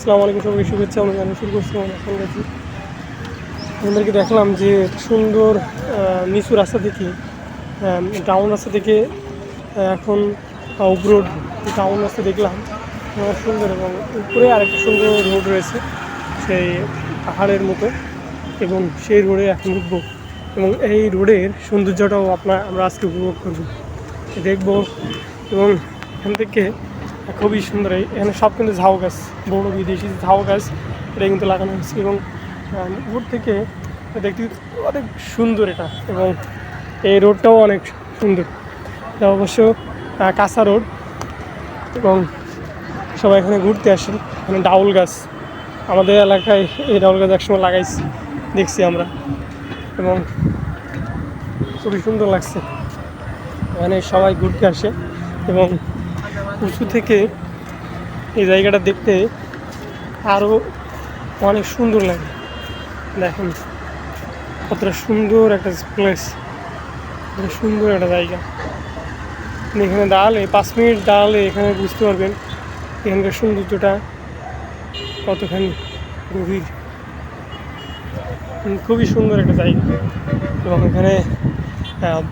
আসসালামু আলাইকুম সবাইকে, শুভেচ্ছা আমি জানাই শুরু করছি আমার এখন গেছি আমাদেরকে দেখলাম যে সুন্দর নিচু রাস্তা থেকে ডাউন রাস্তা থেকে এখন উপরোড ডাউন রাস্তা দেখলাম। সুন্দর এবং উপরে আরেকটা সুন্দর রোড রয়েছে, সেই পাহাড়ের মতো, এবং সেই রোডে এখন উঠবো। এবং এই রোডের সৌন্দর্যটাও আপনার, আমরা আজকে উপভোগ করব। দেখব, এবং এখান থেকে খুবই সুন্দর। এখানে সব কিন্তু ঝাউ গাছ, বড় বিদেশি ঝাউ গাছ, এটা কিন্তু লাগানো হয়েছে এবং উপর থেকে দেখতে অনেক সুন্দর এটা এবং এই রোডটাও অনেক সুন্দর। এটা অবশ্য কাঁচা রোড এবং সবাই এখানে ঘুরতে আসে এখানে ডাউল গাছ, আমাদের এলাকায় এই ডাউল গাছ একসময় লাগাইছি, দেখছি আমরা এবং খুবই সুন্দর লাগছে। এখানে সবাই ঘুরতে আসে এবং উঁচু থেকে এই জায়গাটা দেখতে আরও অনেক সুন্দর লাগে। দেখেন কতটা সুন্দর একটা প্লেস সুন্দর একটা জায়গা। এখানে দাঁড়ালে পাঁচ মিনিট দাঁড়ালে এখানে বুঝতে পারবেন এখানকার সৌন্দর্যটা কতখানি গভীর। খুবই সুন্দর একটা জায়গা। এবং এখানে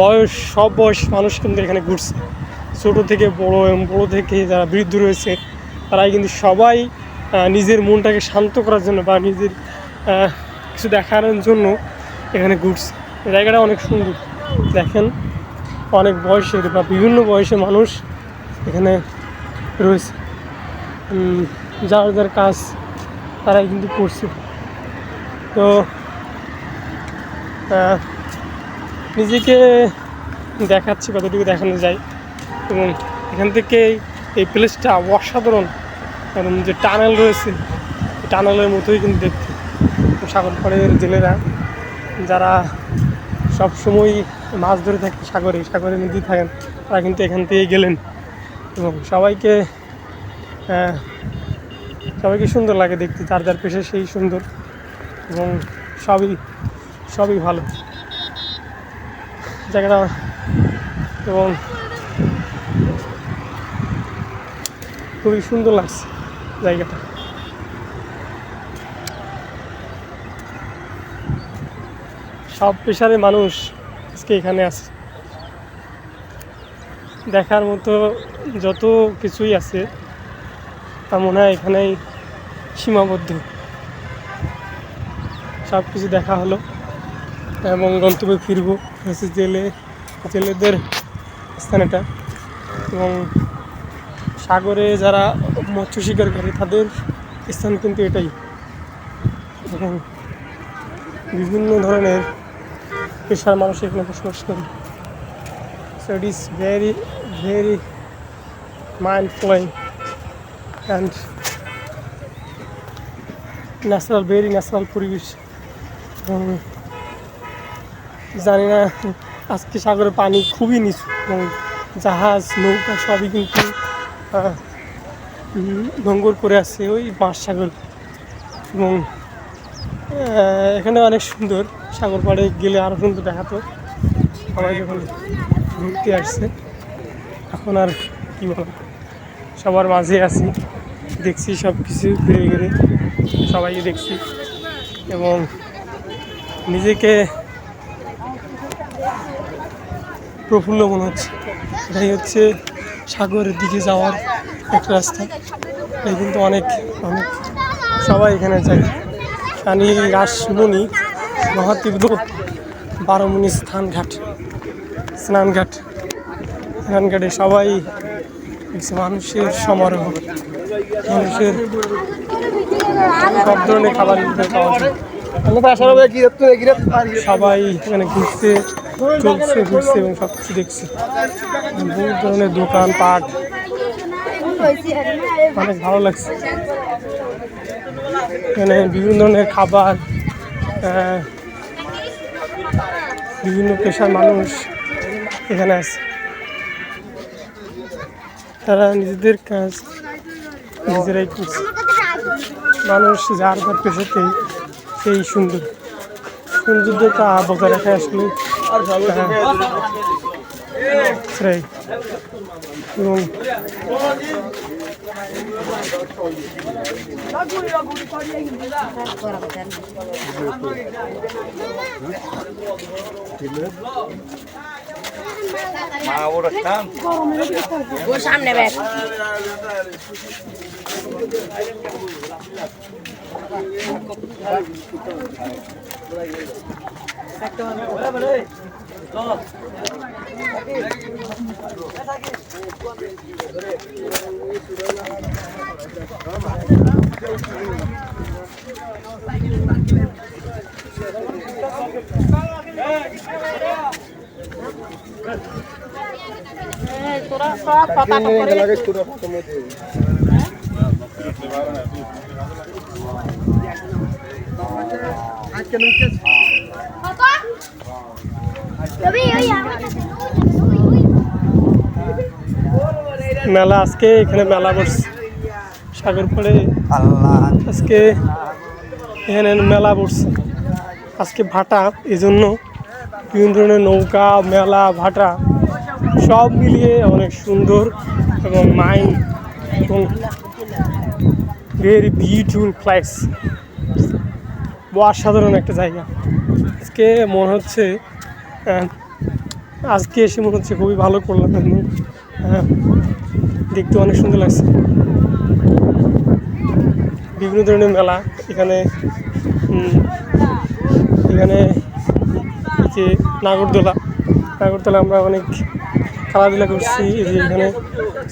বয়স, সব বয়স মানুষ কিন্তু এখানে ঘুরছে। ছোট থেকে বড় এবং বড় থেকে যারা বৃদ্ধ রয়েছে, তারাই কিন্তু সবাই নিজের মনটাকে শান্ত করার জন্য বা নিজের কিছু দেখানোর জন্য এখানে ঘুরছে। জায়গাটা অনেক সুন্দর। দেখেন, অনেক বয়সের বা বিভিন্ন বয়সের মানুষ এখানে রয়েছে। যার যার কাজ তারাই কিন্তু করছে। তো নিজেকে দেখাচ্ছি, কতটুকু দেখানো যায়। এবং এখান থেকে এই প্লেসটা অসাধারণ এবং যে টানেল রয়েছে টানেলের মতোই কিন্তু দেখতে। সাগর পাড়ের জেলেরা, যারা সব সময় মাছ ধরে থাকে সাগরে সাগরে নদী থাকেন, তারা কিন্তু এখান থেকে গেলেন। এবং সবাইকে সবাইকে সুন্দর লাগে দেখতে, যার যার পেশে সেই সুন্দর। এবং সবই সবই ভালো। জায়গাটা, এবং খুবই সুন্দর লাগছে জায়গাটা। সব পেশারে মানুষ আজকে এখানে আছে। দেখার মতো যত কিছুই আছে, তা মনে হয় এখানেই সীমাবদ্ধ। সব কিছু দেখা হলো এবং গন্তব্যে ফিরবো। হচ্ছে জেলে, জেলেদের স্থান এটা। এবং সাগরে যারা মৎস্য শিকার করে, তাদের স্থান কিন্তু এটাই। এবং বিভিন্ন ধরনের পেশার মানুষ এখানে বসবাস করে। So it is very very mind flowing and natural very natural পরিবেশ। এবং জানি না, আজকে সাগরের পানি খুবই নিচু এবং জাহাজ, নৌকা সবই কিন্তু নোঙ্গর করে আছে, ওই বাঁশ সাগর এবং এখানে অনেক সুন্দর সাগর পাড়ে গেলে আরও সুন্দর দেখাতো। সবাই যখন ঘুরতে আসছে, এখন আর কী বল সবার মাঝে আছি। দেখছি সব কিছু ঘুরে ঘুরে, সবাইকে দেখছি। এবং নিজেকে প্রফুল্ল মনে হচ্ছে। এটাই হচ্ছে সাগরের দিকে যাওয়ার একটা রাস্তা। এই কিন্তু অনেক অনেক। সবাই এখানে যায়। কানি রাসমণি মহাতীব্র বারোমণি স্থানঘাট, স্নানঘাট। স্নানঘাটে সবাই মানুষের সমারোহ। মানুষের সব ধরনের খাবার পাওয়া যায়। সবাই এখানে ঘুরতে, চলছে, ঘুরছে এবং সব কিছু দেখছি। বহু ধরনের দোকান, পাট। অনেক ভালো লাগছে। এখানে বিভিন্ন ধরনের খাবার বিভিন্ন পেশার মানুষ এখানে আছে। তারা নিজেদের কাজ নিজেরাই করছে। মানুষ যার যার পেশাতেই সেই সুন্দর সৌন্দর্যতা বজায় রাখা আসলে শ্রেয় এবং সামনে তোরা সব কথা করে ওই মেলা আজকে, এখানে মেলা বসছে সাগর পড়ে। আজকে এখানে মেলা বসছে। আজকে ভাটা এই জন্য বিভিন্ন ধরনের নৌকা, মেলা, ভাটা সব মিলিয়ে অনেক সুন্দর এবং মাইন্ড এবং ভেরি বিউটিফুল প্লেস অসাধারণ একটা জায়গা। আজকে মনে হচ্ছে আজকে এসে মনে হচ্ছে খুবই ভালো করলাম আহ, দেখতে অনেক সুন্দর লাগছে। বিভিন্ন ধরনের মেলা এখানে এখানে যে নাগরদোলা নাগরদোলা আমরা অনেক খেলাধুলা করছি এই যে এখানে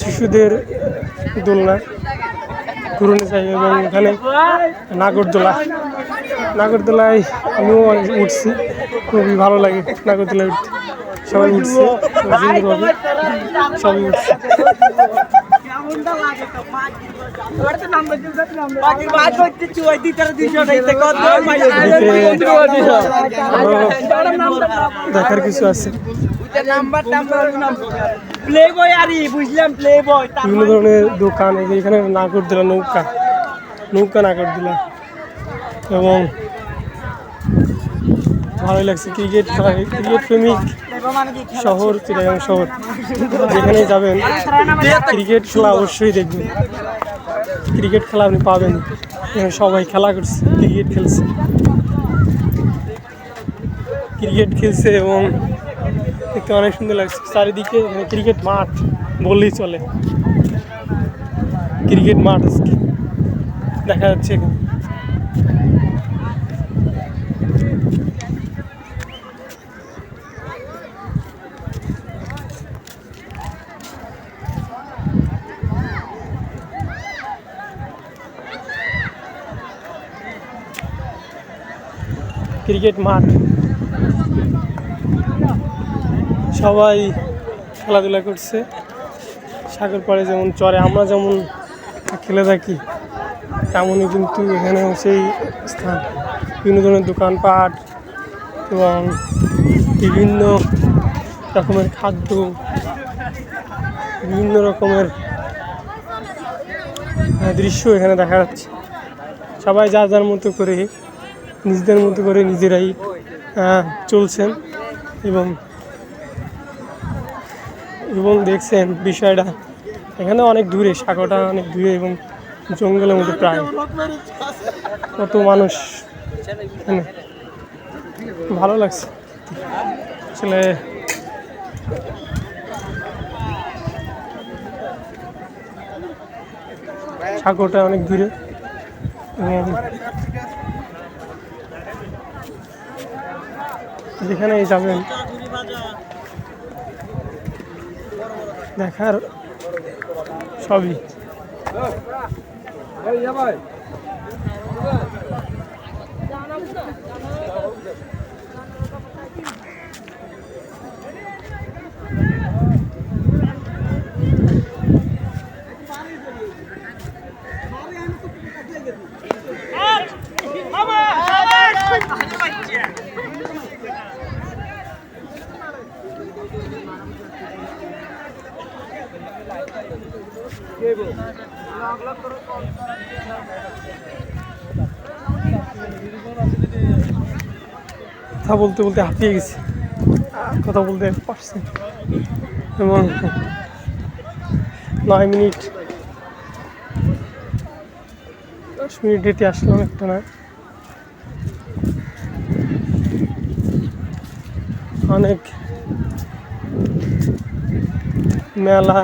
শিশুদের দোলনা ঘুরনে যাই এবং এখানে নাগরদোলা। নাগরদোলায় আমিও উঠছি। খুবই ভালো লাগে নাগরদোলায় উঠতে। সবাই উঠছে সবাই উঠছে। দেখার কিছু আছে। বিভিন্ন ধরনের দোকান এখানে নাগরদোলা নৌকা। নৌকা নাগরদোলা। এবং ভালোই লাগছে ক্রিকেট খেলা, ক্রিকেট প্রেমিক শহর, চিটাগাং শহর। যেখানে যাবেন, ক্রিকেট খেলা অবশ্যই দেখবেন। ক্রিকেট খেলা আপনি পাবেন। সবাই খেলা করছে, ক্রিকেট খেলছে। ক্রিকেট খেলছে এবং দেখতে অনেক সুন্দর লাগছে। চারিদিকে এখানে ক্রিকেট মাঠ বললেই চলে। ক্রিকেট মাঠ দেখা যাচ্ছে এখানে। ক্রিকেট মাঠ। সবাই খেলাধুলা করছে। সাগর পাড়ে যেমন চরে, আমরা যেমন খেলে থাকি, তেমনই কিন্তু এখানেও সেই স্থান। বিভিন্ন ধরনের দোকানপাট এবং বিভিন্ন রকমের খাদ্য, বিভিন্ন রকমের দৃশ্য এখানে দেখা যাচ্ছে। সবাই যার যার মতো করে নিজেদের মতো করে নিজেরাই চলছেন এবং এবং দেখছেন বিষয়টা। এখানে অনেক দূরে, সাগরটা অনেক দূরে এবং জঙ্গলের মধ্যে প্রায় কত মানুষ। ভালো লাগছে। আসলে সাগরটা অনেক দূরে যেখানে যাবেন। দেখার সবই। কথা বলতে বলতে হাঁপিয়ে গেছি। কথা বলতে পারছি এবং নয় মিনিট, দশ মিনিট ডেটে আসলাম একটা না। অনেক মেলা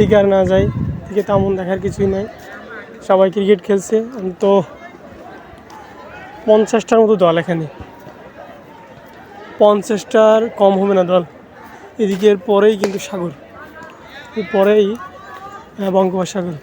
দিকে আর না যাই, দিকে তেমন দেখার কিছুই নাই। সবাই ক্রিকেট খেলছে। তো পঞ্চাশটার মতো দল এখানে। পঞ্চাশটার কম হবে না দল। এদিকের পরেই কিন্তু সাগর। পরেই বঙ্গোপসাগর।